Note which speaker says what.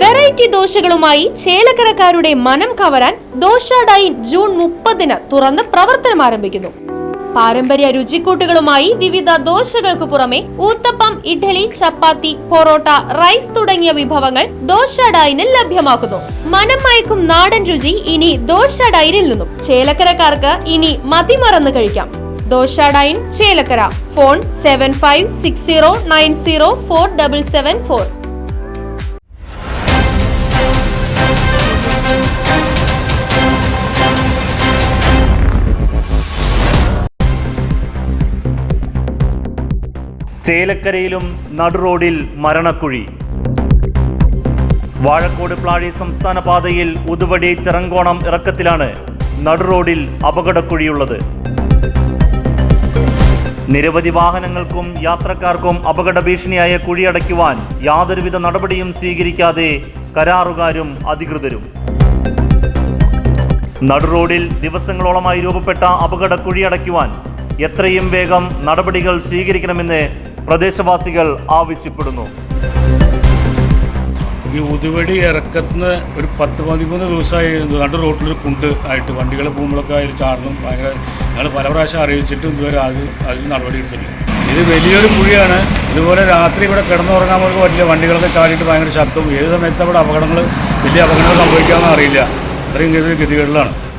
Speaker 1: Variety ദോശകളുമായി ചേലക്കരക്കാരുടെ മനം കവരാൻ dosa dine June മുപ്പതിന് തുറന്ന് പ്രവർത്തനം ആരംഭിക്കുന്നു. പാരമ്പര്യ രുചിക്കൂട്ടുകളുമായി വിവിധ ദോശകൾക്ക് പുറമെ ഊത്തപ്പം ഇഡ്ഡലി ചപ്പാത്തി പൊറോട്ട റൈസ് തുടങ്ങിയ വിഭവങ്ങൾ ദോശ ഡൈനിൽ ലഭ്യമാക്കുന്നു. മനം മയക്കും നാടൻ രുചി ഇനി ദോശ ഡൈനിൽ നിന്നും. ചേലക്കരക്കാർക്ക് ഇനി മതിമറന്ന് കഴിക്കാം. Dosa dine Chelakkara. Phone seven five six zero nine zero four double seven four.
Speaker 2: ചേലക്കരയിലും നടുറോഡിൽ മരണക്കുഴി. വാഴക്കോട് പ്ലാഴി സംസ്ഥാന പാതയിൽ ഉതുവടി ചിറങ്കോണം ഇറക്കത്തിലാണ് നടുറോഡിൽ അപകടക്കുഴിയുള്ളത്. നിരവധി വാഹനങ്ങൾക്കും യാത്രക്കാർക്കും അപകട ഭീഷണിയായ കുഴിയടയ്ക്കുവാൻ യാതൊരുവിധ നടപടിയും സ്വീകരിക്കാതെ കരാറുകാരും അധികൃതരും. നടുറോഡിൽ ദിവസങ്ങളോളമായി രൂപപ്പെട്ട അപകട കുഴിയടയ്ക്കുവാൻ എത്രയും വേഗം നടപടികൾ സ്വീകരിക്കണമെന്ന് പ്രദേശവാസികൾ ആവശ്യപ്പെടുന്നു.
Speaker 3: ഈ ഉതുവടി ഇറക്കത്തിന് ഒരു പത്ത് പതിമൂന്ന് ദിവസമായി രണ്ട് റോട്ടിലൊരു കുണ്ട് ആയിട്ട് വണ്ടികൾ പോകുമ്പോഴൊക്കെ അതിൽ ചാടണം ഭയങ്കര ഞങ്ങൾ പല പ്രാവശ്യം അറിയിച്ചിട്ടും ഇതുവരെ അത് അതിൽ നടപടി എടുത്തില്ല ഇത് വലിയൊരു കുഴിയാണ്. ഇതുപോലെ രാത്രി ഇവിടെ കിടന്നുറങ്ങാൻ പോലും വലിയ വണ്ടികളൊക്കെ ചാടിയിട്ട് ഭയങ്കര ശബ്ദവും. ഏത് സമയത്ത് അവിടെ അപകടങ്ങൾ വലിയ അപകടങ്ങൾ സംഭവിക്കാമെന്ന് അറിയില്ല. അത്രയും ഗതി- ഗതികേടിലാണ്.